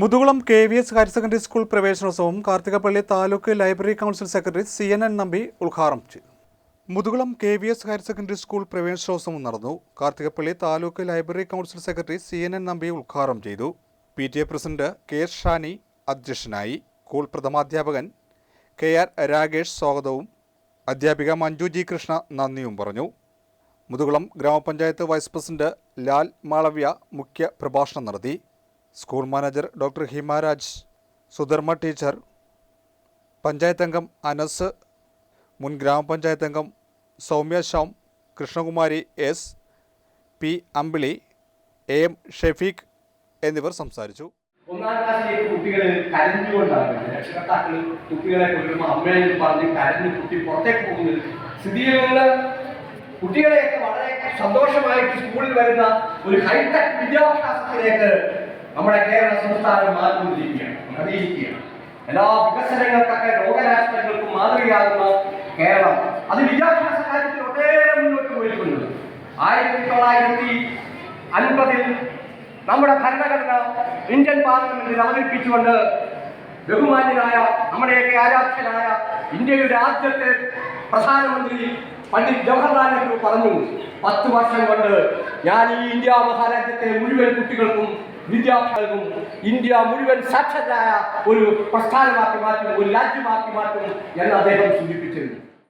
Muthukulam K V S higher secondary school പ്രവേശനോത്സവം Karthikappally taluk library council secretary C N N Nambi ഉദ്ഘാടനം ചെയ്തു. Muthukulam K V S higher secondary school പ്രവേശനോത്സവം നടന്നു. Karthikappally taluk library council secretary C N N Nambi ഉദ്ഘാടനം ചെയ്തു. P T A president K S Shani അധ്യക്ഷനായി. School പ്രഥമാധ്യാപകൻ K R Rakesh സ്വാഗതവും അധ്യാപിക മഞ്ജു ജി കൃഷ്ണ നന്ദിയും പറഞ്ഞു. മുതുകുളം ഗ്രാമപഞ്ചായത്ത് വൈസ് പ്രസിഡന്റ് ലാൽ മാളവ്യ മുഖ്യ പ്രഭാഷണം നടത്തി. School manager doctor Himaraj Sudharma teacher panchayat അംഗം അനസ് മുൻ ഗ്രാമപഞ്ചായത്ത് അംഗം Soumya Shyam Krishnakumari S P Ambili A M Shefeeq എന്നിവർ സംസാരിച്ചു ഒന്നാം ക്ലാസ്സിലേക്ക് കുട്ടികൾ കരഞ്ഞുകൊണ്ടാണ്. രക്ഷകർത്താക്കൾ കുട്ടികളെ കൊല്ലുമ്പോൾ അമ്മയെന്ന് പറഞ്ഞ് കരഞ്ഞ് കുട്ടി പുറത്തേക്ക് പോകുന്നത് സ്ഥിതിയിൽ കുട്ടികളെയൊക്കെ വളരെ സന്തോഷമായിട്ട് സ്കൂളിൽ വരുന്ന ഒരു ഹൈടെക് വിദ്യാഭ്യാസത്തിലേക്ക് നമ്മുടെ കേരള സംസ്ഥാനം മാറിക്കൊണ്ടിരിക്കുകയാണ് അറിയിരിക്കുകയാണ് എല്ലാ വികസനങ്ങൾക്കൊക്കെ രോഗരാഷ്ട്രങ്ങൾക്കും മാതൃകയാകുന്ന കേരളം അത് വിദ്യാഭ്യാസ കാര്യത്തിൽ ഒട്ടേറെ മുന്നോട്ട് പോയിട്ടുണ്ട് ആയിരത്തി തൊള്ളായിരത്തി അൻപതിൽ നമ്മുടെ ഭരണഘടന ഇന്ത്യൻ പാർലമെന്റിൽ അവതരിപ്പിച്ചുകൊണ്ട് ബഹുമാന്യനായ നമ്മുടെയൊക്കെ ആരാധ്യനായ ഇന്ത്യയുടെ ആദ്യത്തെ പ്രധാനമന്ത്രി പണ്ഡിറ്റ് ജവഹർലാൽ നെഹ്റു പറഞ്ഞു പത്ത് വർഷം കൊണ്ട് ഞാൻ ഈ ഇന്ത്യ മഹാരാജ്യത്തെ മുഴുവൻ കുട്ടികൾക്കും വിദ്യാർത്ഥികൾക്കും ഇന്ത്യ മുഴുവൻ സാക്ഷരരായ ഒരു പ്രസ്ഥാനമാക്കി മാറ്റും ഒരു രാജ്യമാക്കി മാറ്റും എന്ന് അദ്ദേഹം സൂചിപ്പിച്ചിരുന്നു.